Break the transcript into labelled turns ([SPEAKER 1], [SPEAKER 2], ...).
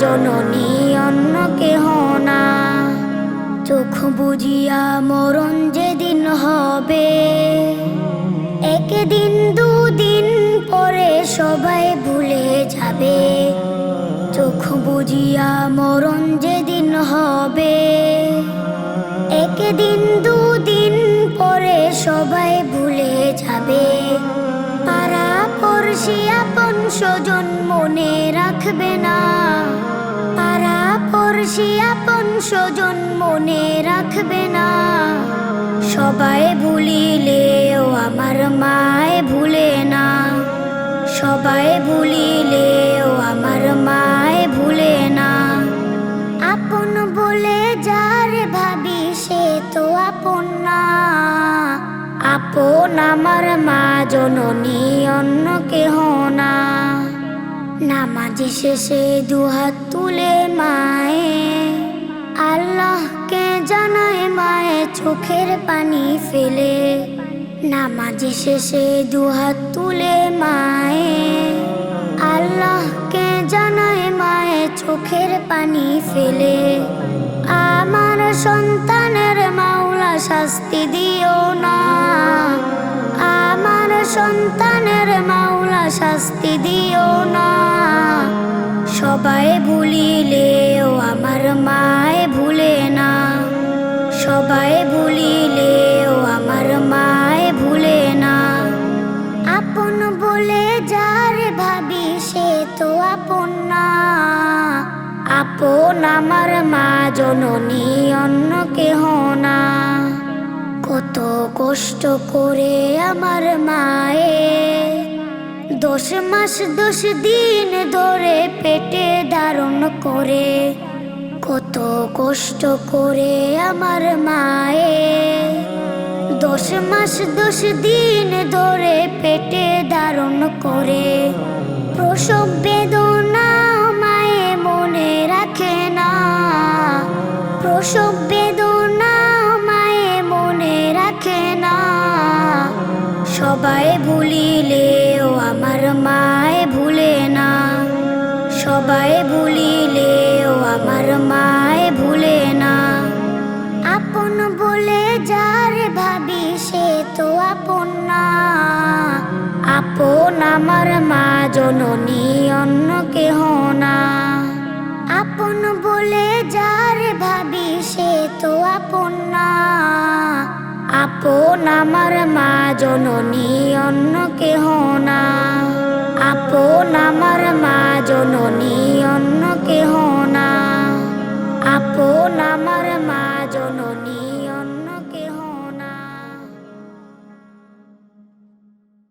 [SPEAKER 1] জননী, অন্য কেহ না। চোখ বুঝিয়া মরণ যেদিন হবে, একদিন দুদিন পরে সবাই ভুলে যাবে। চোখ বুঝিয়া মরণ যেদিন হবে, একদিন দুদিন পরে সবাই ভুলে যাবে। পাড়া পড়শি আপন স্বজন মনে রাখবে না। স্বজন মনে রাখবে না। সবাই ভুলিলেও আমার মায় ভুলে না। সবাই ভুলিলেও আমার মায় ভুলে না। আপন বলে যার ভাবি সে তো আপন না। আপন আমার মা জননী অন্য কেহ না। নামাজ শেষে দুহাত তুলে মায়ে আল্লাহকে জানায় মায়ে চোখের পানি ফেলে। নামাজ শেষে দুহাত তুলে মায়ে। আল্লাহকে জানায় মায়ে চোখের পানি ফেলে। আমার সন্তানের মাওলা শাস্তি দিও না। আমার সন্তানের মাওলা শাস্তি দিও না। সবাই ভুলিলেও আমার মায় সবাই ভুলিলেও আমার মায় ভুলে না। আপন বলে যার ভাবি, সে তো আপন না। আপন আমার মা, জননী অন্য কেহ না। কত কষ্ট করে আমার মায়ে। দশ মাস দশ দিন ধরে পেটে ধারণ করে। কত কষ্ট করে আমার মায়ে দশ মাস, দশ দিন ধরে পেটে ধারণ করে। প্রসব বেদনা মায়ে মনে রাখে না। প্রসব বেদনা মায়ে মনে রাখে না। সবাই ভুলিলেও আমার মায়ে ভুলে না। সবাই ভুলিলেও আমার মায় ভুলে না। আপন বলে যার ভাবি, সে তো আপন না। আপন আমার মা, জননী অন্য কেহ না। আপন বলে যার ভাবি, সে তো আপন না। আপন আমার মা, জননী অন্য কেহ না। আপন আমার মা, জননী অন্য কেহ কোন আমার মা জননী